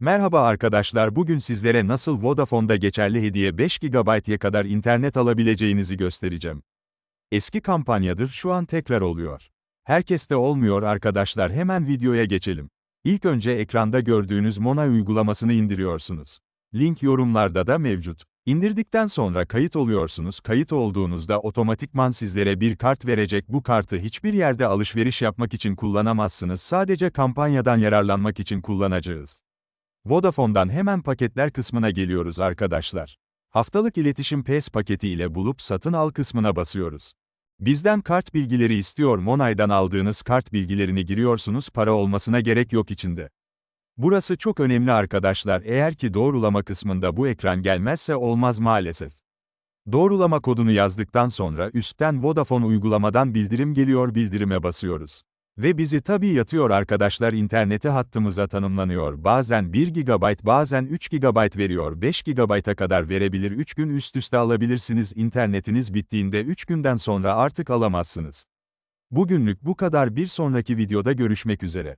Merhaba arkadaşlar bugün sizlere nasıl Vodafone'da geçerli hediye 5 GB'ye kadar internet alabileceğinizi göstereceğim. Eski kampanyadır şu an tekrar oluyor. Herkeste olmuyor arkadaşlar hemen videoya geçelim. İlk önce ekranda gördüğünüz Mona uygulamasını indiriyorsunuz. Link yorumlarda da mevcut. İndirdikten sonra kayıt oluyorsunuz. Kayıt olduğunuzda otomatikman sizlere bir kart verecek. Bu kartı hiçbir yerde alışveriş yapmak için kullanamazsınız. Sadece kampanyadan yararlanmak için kullanacağız. Vodafone'dan hemen paketler kısmına geliyoruz arkadaşlar. Haftalık iletişim PES paketi ile bulup satın al kısmına basıyoruz. Bizden kart bilgileri istiyor Monay'dan aldığınız kart bilgilerini giriyorsunuz para olmasına gerek yok içinde. Burası çok önemli arkadaşlar eğer ki doğrulama kısmında bu ekran gelmezse olmaz maalesef. Doğrulama kodunu yazdıktan sonra üstten Vodafone uygulamadan bildirim geliyor bildirime basıyoruz. Ve bizi tabii yatıyor arkadaşlar interneti hattımıza tanımlanıyor. Bazen 1 GB bazen 3 GB veriyor. 5 GB'a kadar verebilir 3 gün üst üste alabilirsiniz. İnternetiniz bittiğinde 3 günden sonra artık alamazsınız. Bugünlük bu kadar bir sonraki videoda görüşmek üzere.